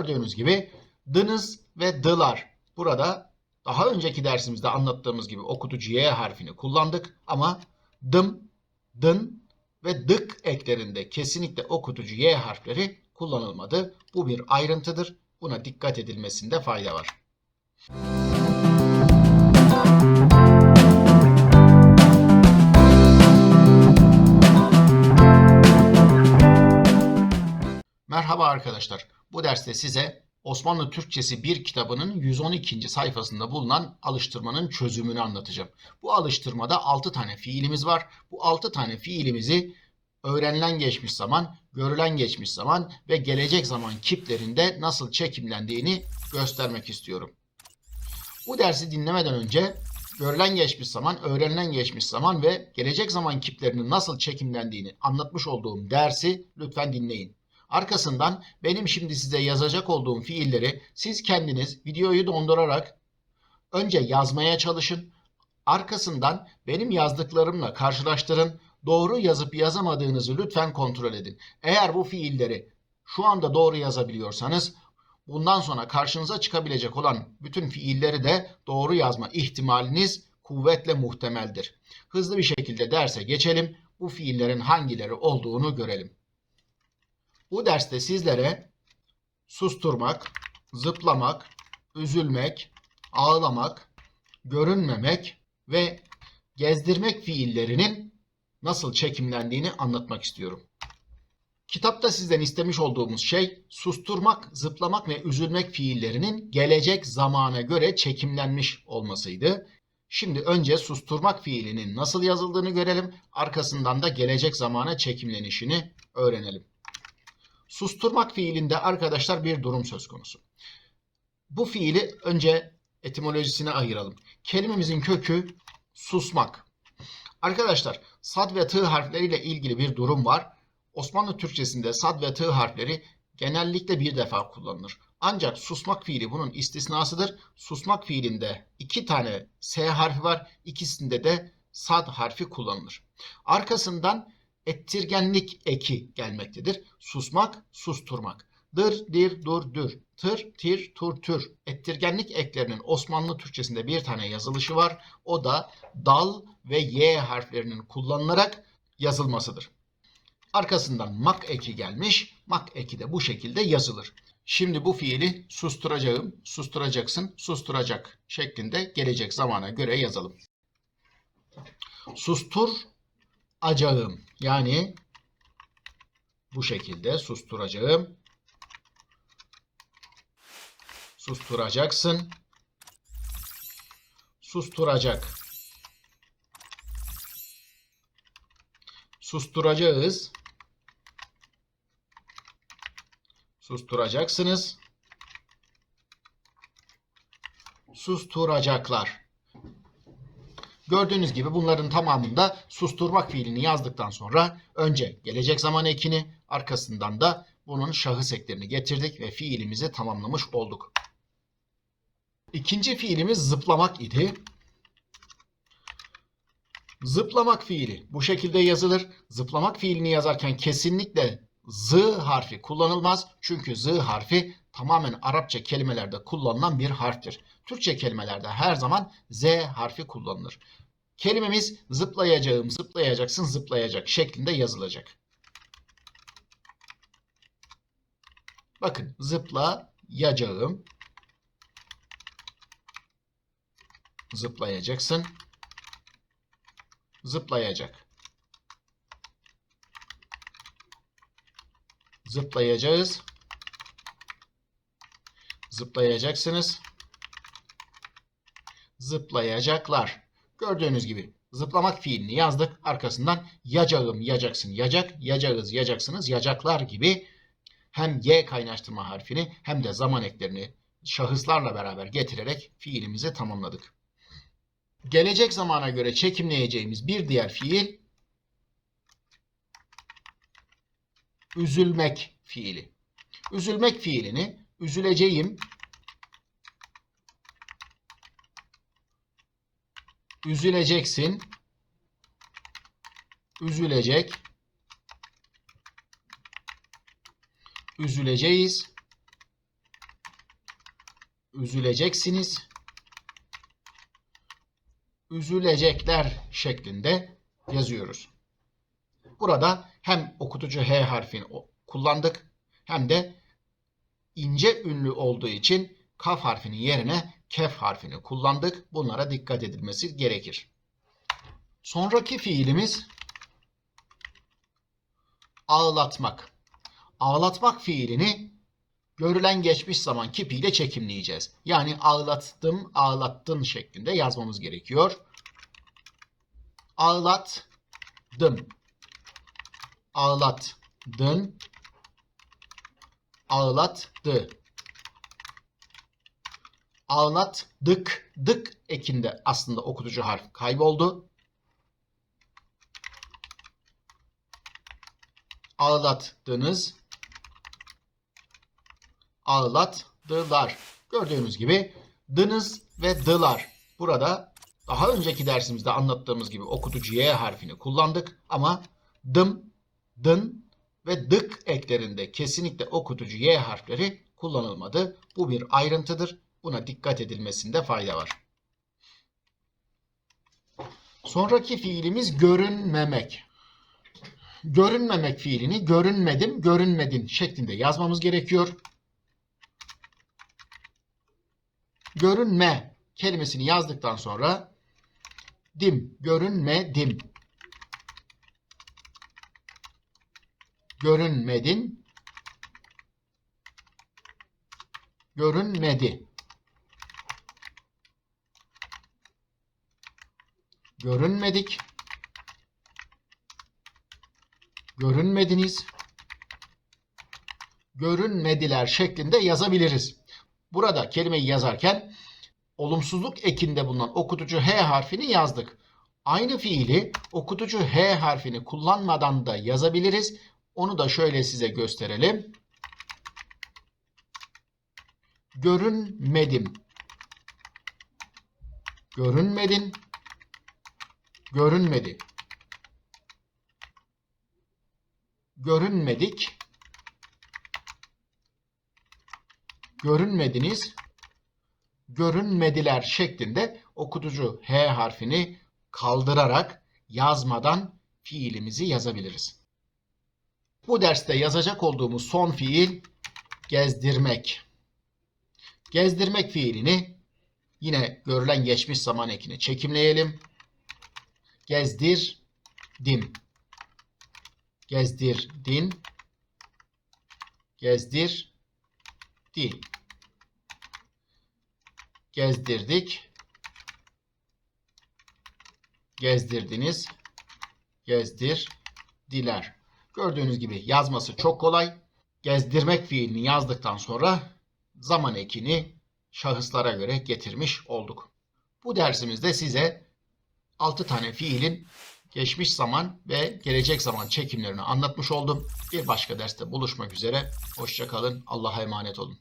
Gördüğünüz gibi dınız ve dılar. Burada daha önceki dersimizde anlattığımız gibi okutucu Y harfini kullandık ama dım, dın ve dık eklerinde kesinlikle okutucu Y harfleri kullanılmadı. Bu bir ayrıntıdır. Buna dikkat edilmesinde fayda var. Merhaba arkadaşlar. Bu derste size Osmanlı Türkçesi 1 kitabının 112. sayfasında bulunan alıştırmanın çözümünü anlatacağım. Bu alıştırmada 6 tane fiilimiz var. Bu 6 tane fiilimizi öğrenilen geçmiş zaman, görülen geçmiş zaman ve gelecek zaman kiplerinde nasıl çekimlendiğini göstermek istiyorum. Bu dersi dinlemeden önce görülen geçmiş zaman, öğrenilen geçmiş zaman ve gelecek zaman kiplerinin nasıl çekimlendiğini anlatmış olduğum dersi lütfen dinleyin. Arkasından benim şimdi size yazacak olduğum fiilleri siz kendiniz videoyu dondurarak önce yazmaya çalışın. Arkasından benim yazdıklarımla karşılaştırın. Doğru yazıp yazamadığınızı lütfen kontrol edin. Eğer bu fiilleri şu anda doğru yazabiliyorsanız bundan sonra karşınıza çıkabilecek olan bütün fiilleri de doğru yazma ihtimaliniz kuvvetle muhtemeldir. Hızlı bir şekilde derse geçelim. Bu fiillerin hangileri olduğunu görelim. Bu derste sizlere susturmak, zıplamak, üzülmek, ağlamak, görünmemek ve gezdirmek fiillerinin nasıl çekimlendiğini anlatmak istiyorum. Kitapta sizden istemiş olduğumuz şey susturmak, zıplamak ve üzülmek fiillerinin gelecek zamana göre çekimlenmiş olmasıydı. Şimdi önce susturmak fiilinin nasıl yazıldığını görelim, arkasından da gelecek zamana çekimlenişini öğrenelim. Susturmak fiilinde arkadaşlar bir durum söz konusu. Bu fiili önce etimolojisine ayıralım. Kelimemizin kökü susmak. Arkadaşlar sad ve tı harfleriyle ilgili bir durum var. Osmanlı Türkçesinde sad ve tı harfleri genellikle bir defa kullanılır. Ancak susmak fiili bunun istisnasıdır. Susmak fiilinde iki tane S harfi var. İkisinde de sad harfi kullanılır. Arkasından ettirgenlik eki gelmektedir. Susmak, susturmak. Dır, dir, dur, dür. Tır, tir, tur, tür. Ettirgenlik eklerinin Osmanlı Türkçesinde bir tane yazılışı var. O da dal ve y harflerinin kullanılarak yazılmasıdır. Arkasından mak eki gelmiş. Mak eki de bu şekilde yazılır. Şimdi bu fiili susturacağım, susturacaksın, susturacak şeklinde gelecek zamana göre yazalım. Sustur, acağım. Yani bu şekilde susturacağım. Susturacaksın. Susturacak. Susturacağız. Susturacaksınız. Susturacaklar. Gördüğünüz gibi bunların tamamında susturmak fiilini yazdıktan sonra önce gelecek zaman ekini arkasından da bunun şahıs eklerini getirdik ve fiilimizi tamamlamış olduk. İkinci fiilimiz zıplamak idi. Zıplamak fiili bu şekilde yazılır. Zıplamak fiilini yazarken kesinlikle z harfi kullanılmaz. Çünkü z harfi tamamen Arapça kelimelerde kullanılan bir harftir. Türkçe kelimelerde her zaman z harfi kullanılır. Kelimemiz zıplayacağım, zıplayacaksın, zıplayacak şeklinde yazılacak. Bakın zıplayacağım. Zıplayacaksın. Zıplayacak. Zıplayacağız. Zıplayacaksınız. Zıplayacaklar. Gördüğünüz gibi zıplamak fiilini yazdık. Arkasından yacağım, yacaksın, yacak, yacağız, yacaksınız, yacaklar gibi hem y kaynaştırma harfini hem de zaman eklerini şahıslarla beraber getirerek fiilimizi tamamladık. Gelecek zamana göre çekimleyeceğimiz bir diğer fiil üzülmek fiili. Üzülmek fiilini üzüleceğim, üzüleceksin, üzülecek, üzüleceğiz, üzüleceksiniz. Üzülecekler şeklinde yazıyoruz. Burada hem okutucu H harfini kullandık hem de ince ünlü olduğu için kaf harfinin yerine kef harfini kullandık. Bunlara dikkat edilmesi gerekir. Sonraki fiilimiz ağlatmak. Ağlatmak fiilini görülen geçmiş zaman kipiyle çekimleyeceğiz. Yani ağlattım, ağlattın şeklinde yazmamız gerekiyor. Ağlatdım. Ağlattın. Ağlattı. Ağlattık. Dık ekinde aslında okutucu harf kayboldu. Ağlattınız. Ağlattılar. Gördüğünüz gibi dınız ve dılar. Burada daha önceki dersimizde anlattığımız gibi okutucu Y harfini kullandık ama dım, dın ve dık eklerinde kesinlikle okutucu Y harfleri kullanılmadı. Bu bir ayrıntıdır. Buna dikkat edilmesinde fayda var. Sonraki fiilimiz görünmemek. Görünmemek fiilini görünmedim, görünmedin şeklinde yazmamız gerekiyor. Görünme kelimesini yazdıktan sonra dim, görünmedim. Görünmedin. Görünmedi. Görünmedik. Görünmediniz. Görünmediler şeklinde yazabiliriz. Burada kelimeyi yazarken olumsuzluk ekinde bulunan okutucu H harfini yazdık. Aynı fiili okutucu H harfini kullanmadan da yazabiliriz. Onu da şöyle size gösterelim. Görünmedim. Görünmedin. Görünmedi. Görünmedik. Görünmediniz. Görünmediler şeklinde okutucu H harfini kaldırarak yazmadan fiilimizi yazabiliriz. Bu derste yazacak olduğumuz son fiil gezdirmek. Gezdirmek fiilini yine görülen geçmiş zaman ekine çekimleyelim. Gezdirdim. Gezdirdin. Gezdirdi. Gezdirdik. Gezdirdiniz. Gezdirdiler. Gördüğünüz gibi yazması çok kolay. Gezdirmek fiilini yazdıktan sonra zaman ekini şahıslara göre getirmiş olduk. Bu dersimizde size 6 tane fiilin geçmiş zaman ve gelecek zaman çekimlerini anlatmış oldum. Bir başka derste buluşmak üzere. Hoşçakalın. Allah'a emanet olun.